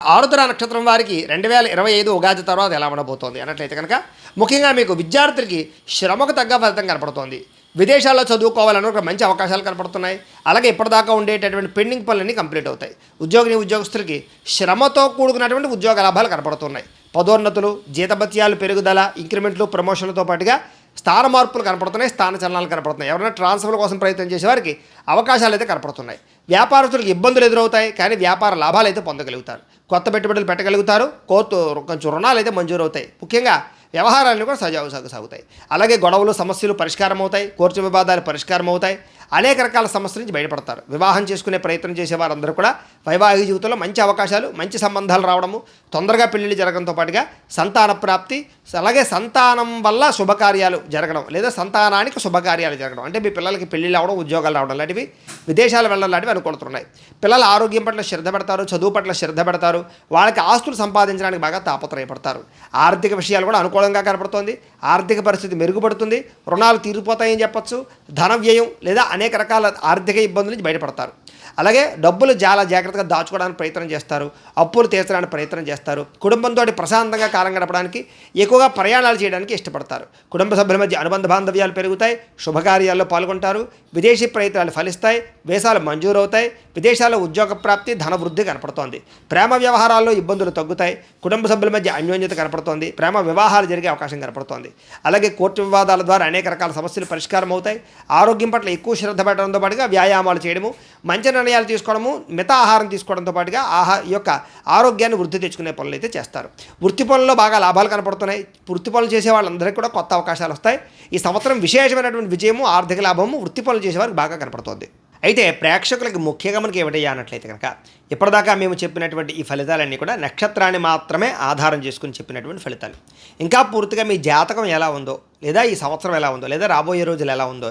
ఆరుద్ర నక్షత్రం వారికి రెండు వేల ఇరవై ఐదు ఉగాది తర్వాత ఎలా ఉండబోతోంది అన్నట్లయితే కనుక ముఖ్యంగా మీకు విద్యార్థులకి శ్రమకు తగ్గ ఫలితం కనపడుతోంది. విదేశాల్లో చదువుకోవాలని ఒక మంచి అవకాశాలు కనపడుతున్నాయి. అలాగే ఇప్పటిదాకా ఉండేటటువంటి పెండింగ్ పనులన్నీ కంప్లీట్ అవుతాయి. ఉద్యోగిని ఉద్యోగస్తులకి శ్రమతో కూడుకున్నటువంటి ఉద్యోగ లాభాలు కనపడుతున్నాయి. పదోన్నతులు జీతభత్యాలు పెరుగుదల ఇంక్రిమెంట్లు ప్రమోషన్లతో పాటుగా స్థాన మార్పులు కనపడుతున్నాయి స్థాన చలనాలు కనపడుతున్నాయి. ఎవరైనా ట్రాన్స్ఫర్ కోసం ప్రయత్నం చేసేవారికి అవకాశాలు అయితే కనపడుతున్నాయి. వ్యాపారస్తులకు ఇబ్బందులు ఎదురవుతాయి కానీ వ్యాపార లాభాలు అయితే పొందగలుగుతారు. కొత్త పెట్టుబడులు పెట్టగలుగుతారు కోర్టు కొంచెం రుణాలు అయితే మంజూరు అవుతాయి ముఖ్యంగా వ్యవహారాలను కూడా సజావు సాగు సాగుతాయి. అలాగే గొడవలు సమస్యలు పరిష్కారం అవుతాయి కోర్టు వివాదాలు పరిష్కారం అవుతాయి అనేక రకాల సమస్యల నుంచి బయటపడతారు. వివాహం చేసుకునే ప్రయత్నం చేసే వారందరూ కూడా వైవాహిక జీవితంలో మంచి అవకాశాలు మంచి సంబంధాలు రావడము తొందరగా పెళ్ళిళ్ళు జరగడంతో పాటుగా సంతాన ప్రాప్తి అలాగే సంతానం వల్ల శుభకార్యాలు జరగడం లేదా సంతానానికి శుభకార్యాలు జరగడం. అంటే మీ పిల్లలకి పెళ్ళిళ్ళు అవడం ఉద్యోగాలు రావడం లాంటివి విదేశాలు వెళ్ళడం లాంటివి అనుకుంటున్నాయి. పిల్లల ఆరోగ్యం పట్ల శ్రద్ధ పెడతారు చదువు పట్ల శ్రద్ధ పెడతారు వాళ్ళకి ఆస్తులు సంపాదించడానికి బాగా తాపత్రయపడతారు. ఆర్థిక విషయాలు కూడా అనుకూలంగా కనపడుతోంది. ఆర్థిక పరిస్థితి మెరుగుపడుతుంది. రుణాలు తీరిపోతాయని చెప్పొచ్చు. ధన వ్యయం లేదా అనేక రకాల ఆర్థిక ఇబ్బందుల నుంచి బయటపడతారు. అలాగే డబ్బులు చాలా జాగ్రత్తగా దాచుకోవడానికి ప్రయత్నం చేస్తారు అప్పులు తీర్చడానికి ప్రయత్నం చేస్తారు కుటుంబంతో ప్రశాంతంగా కాలం గడపడానికి ఎక్కువగా ప్రయాణాలు చేయడానికి ఇష్టపడతారు. కుటుంబ సభ్యుల మధ్య అనుబంధ బాంధవ్యాలు పెరుగుతాయి శుభకార్యాల్లో పాల్గొంటారు విదేశీ ప్రయత్నాలు ఫలిస్తాయి వేసాలు మంజూరవుతాయి విదేశాల్లో ఉద్యోగ ప్రాప్తి ధన వృద్ధి కనపడుతోంది. ప్రేమ వ్యవహారాల్లో ఇబ్బందులు తగ్గుతాయి కుటుంబ సభ్యుల మధ్య అన్యోన్యత కనపడుతోంది ప్రేమ వివాహాలు జరిగే అవకాశం కనపడుతోంది. అలాగే కోర్టు వివాదాల ద్వారా అనేక రకాల సమస్యలు పరిష్కారం అవుతాయి ఆరోగ్యం పట్ల ఎక్కువ శ్రద్ధ పెట్టడంతో పాటుగా వ్యాయామాలు చేయడము మంచి నిర్ణయాలు తీసుకోవడము మిత ఆహారం తీసుకోవడంతో పాటుగా ఆహా యొక్క ఆరోగ్యాన్ని వృద్ధి తెచ్చుకునే పనులు అయితే చేస్తారు. వృత్తి పనుల్లో బాగా లాభాలు కనపడుతున్నాయి. వృత్తి పనులు చేసే వాళ్ళందరికీ కూడా కొత్త అవకాశాలు వస్తాయి. ఈ సంవత్సరం విశేషమైనటువంటి విజయము ఆర్థిక లాభము వృత్తి పనులు చేసేవారికి బాగా కనపడుతోంది. అయితే ప్రేక్షకులకు ముఖ్యంగా మనకి ఏమిటయ్యా అన్నట్లయితే కనుక ఇప్పటిదాకా మేము చెప్పినటువంటి ఈ ఫలితాలన్నీ కూడా నక్షత్రాన్ని మాత్రమే ఆధారం చేసుకుని చెప్పినటువంటి ఫలితాలు. ఇంకా పూర్తిగా మీ జాతకం ఎలా ఉందో లేదా ఈ సంవత్సరం ఎలా ఉందో లేదా రాబోయే రోజులు ఎలా ఉందో